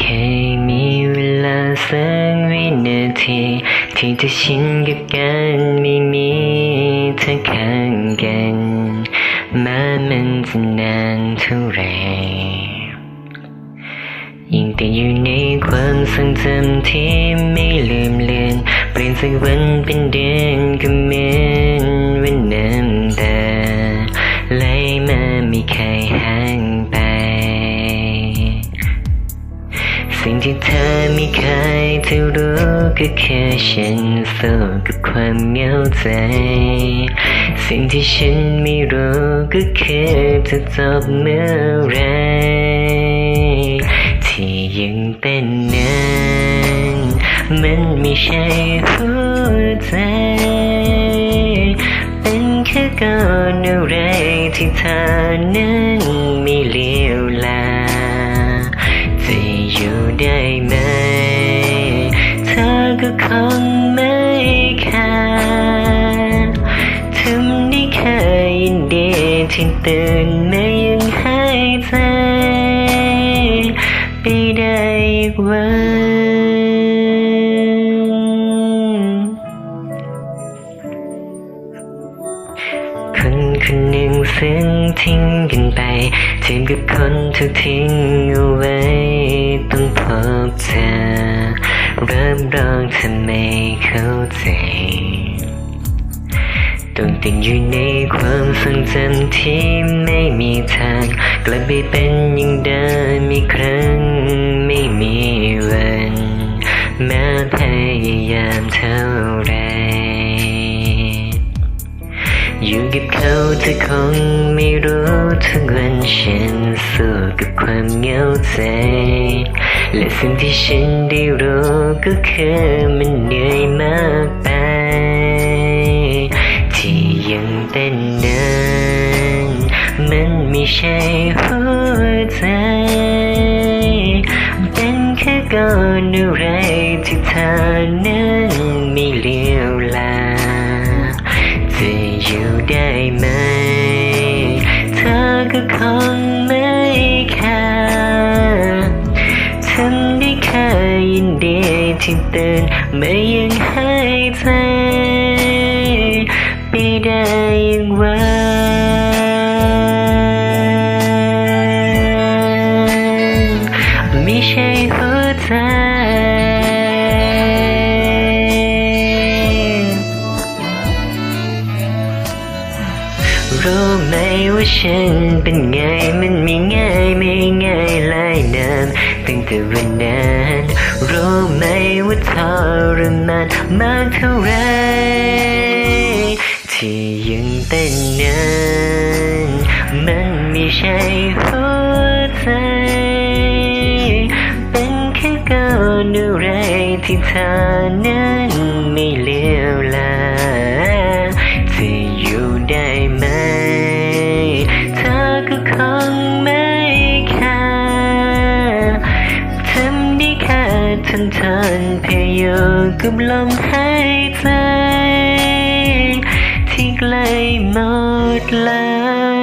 เคยมีเวลาสักวินาที ที่จะชินกับการไม่มีเธอข้างกันแม้มันจะนานเท่าไรยิ่งแต่อยู่ในความทรงจำที่ไม่ลืมเลือนเปลี่ยนสักวันเป็นเดือนก็เหมือนวันน้ำตาไหลมาไม่เคย ที่เธอไม่เคยจะรู้ก็แคือฉันสู้กับความเหงาใจ สิ่งที่ฉันไม่รู้ก็คือจะจบเมื่อไรที่ยังเป็นนั้นมันไม่ใช่หัวใจ เป็นแค่ก้อนอะไรที่เธอนั้น คงไม่ค่าทำได้แค่ยินดีที่ตื่นไม่ยังให้ใจไปได้อีกวันคนคนหนึ่งซึ่งทิ้งกันไปเทียมกับคนถูกทิ้งเอาไว้ต้องพบเธอ เรับรองเธอไม่เข้าใจต้องติดอยู่ในความทรงจำที่ไม่มีทาง กลับไปเป็นอย่างเดิมอีกครั้งไม่มีวันแม้พยายามเท่าไรอยู่กับเขาเธอคงไม่รู้ทุกวันฉันสู้กับความเหงาใจ และสิ่งที่ฉันได้รู้ก็คือมันเหนื่อยมากไป ที่ยังเป็นนั้นมันไม่ใช่หัวใจเป็นแค่ก้อนอะไรที่เธอนั้นไม่เลี้ยวลาจะอยู่ได้ไหม นดีที่ตื่นไม่ยังให้ใจไปได้อย่างวันไม่ใช่หัวใจรู้ไหมว่าฉันเป็นไงมันไม่ง่ายไม่ง่ายเลายนานตั้งแต่วันนั้น ว่าทรมานมากเท่าไรที่ยังเต้นนั้นมันไม่ใช่หัวใจ เป็นแค่ก้อนอะไรที่เธอนั้นไม่เลี้ยวลา ยงอยู่กับลมหายใจที่ใกล้หมดแล้ว